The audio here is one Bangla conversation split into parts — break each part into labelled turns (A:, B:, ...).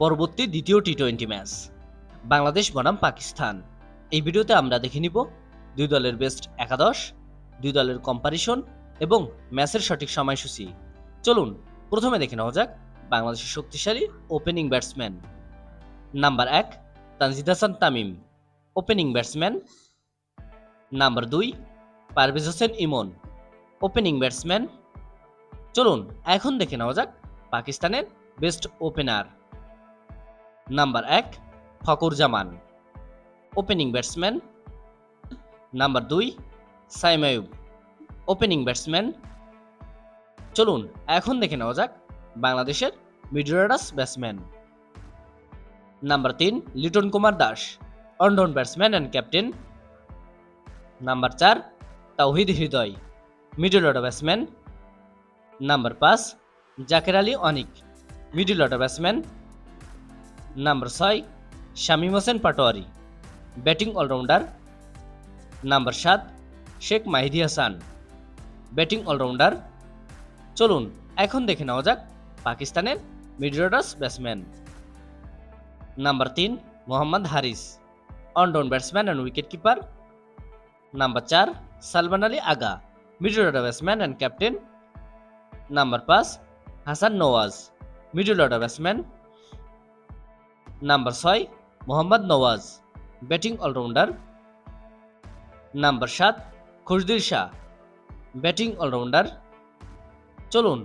A: পরবর্তী দ্বিতীয় টি টোয়েন্টি ম্যাচ বাংলাদেশ বনাম পাকিস্তান। এই ভিডিওতে আমরা দেখে নিব দুই দলের বেস্ট একাদশ, দুই দলের কম্পারিশন এবং ম্যাচের সঠিক সময়সূচি। চলুন, প্রথমে দেখে নেওয়া যাক বাংলাদেশের শক্তিশালী ওপেনিং ব্যাটসম্যান নাম্বার এক, Tanzid Hasan Tamim. Opening batsman number দুই, পারভেজ হোসেন ইমন। ওপেনিং ব্যাটসম্যান চলুন, এখন দেখে নেওয়া যাক পাকিস্তানের বেস্ট ওপেনার নাম্বার এক Fakhar Zaman. Opening batsman number দুই সাইমায়ুব ওপেনিং ব্যাটসম্যান চলুন এখন দেখে নেওয়া যাক বাংলাদেশের মিডরাডাস ব্যাটসম্যান নাম্বার তিন, Litton Kumar Das one down batsman and captain number চার, Towhid Hridoy middle order batsman number পাঁচ, Jaker Ali Anik middle order batsman number ছয়, Shamim Hossain Patwari. Batting allrounder. Number সাত, শেখ মাহিদি হাসান। Batting allrounder. চলুন, এখন দেখে নেওয়া যাক পাকিস্তানের মিডরাডাস ব্যাটসম্যান। নাম্বার তিন, Mohammad Haris. One down batsman and wicket keeper. Number চার, Salman Ali Agha. Middle order batsman and captain. Number পাঁচ, Hasan Nawaz. Middle order batsman number ছয়, Mohammad Nawaz, batting allrounder. Number সাত খুশদির শাহ, ব্যাটিং অলরাউন্ডার। চলুন,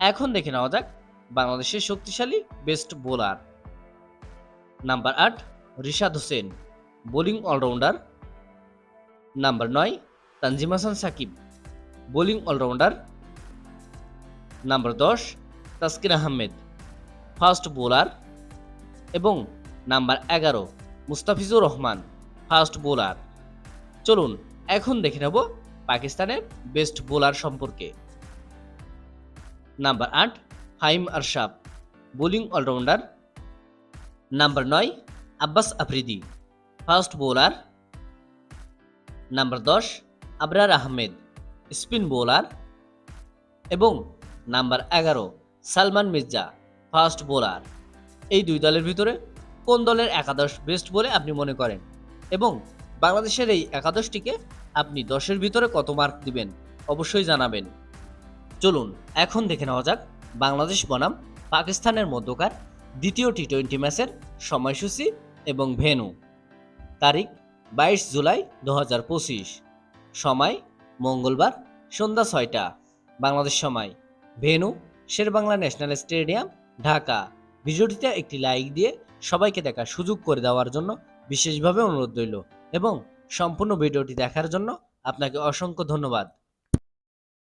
A: এখন দেখে নেওয়া যাক বাংলাদেশের শক্তিশালী বেস্ট বোলার। নাম্বার আট, Rishad Hossain, bowling allrounder. Number নয়, Tanzim Hasan Sakib, bowling allrounder. Number দশ তাসকির আহমেদ, ফাস্ট বোলার। এবং নাম্বার এগারো, মুস্তাফিজুর রহমান ফাস্ট বোলার। চলুন, এখন দেখে নেব পাকিস্তানের বেস্ট বোলার সম্পর্কে। নাম্বার আট ফাইম আরশাব বোলিং অলরাউন্ডার। নাম্বার নয়, Abbas Afridi fast bowler. Number দশ, আবরার আহমেদ, স্পিন বোলার। এবং নাম্বার এগারো, সালমান মির্জা ফাস্ট বোলার। এই দুই দলের ভিতরে কোন দলের একাদশ বেস্ট বলে আপনি মনে করেন? এবং বাংলাদেশের এই একাদশটিকে আপনি দশের ভিতরে কত মার্ক দিবেন? অবশ্যই জানাবেন। চলুন, এখন দেখে নেওয়া যাক বাংলাদেশ বনাম পাকিস্তানের মধ্যকার দ্বিতীয় টি টোয়েন্টি ম্যাচের সময়সূচি এবং ভেনু তারিখ, বাইশ জুলাই দু হাজার পঁচিশ। সময়, মঙ্গলবার সন্ধ্যা ছয়টা। বাংলাদেশ সময় venue Sher Bangla national stadium, Dhaka. ভিডিওটিতে একটি লাইক দিয়ে সবাইকে দেখার সুযোগ করে দেওয়ার জন্য বিশেষভাবে অনুরোধ রইল এবং সম্পূর্ণ ভিডিওটি দেখার জন্য আপনাকে অসংখ্য ধন্যবাদ।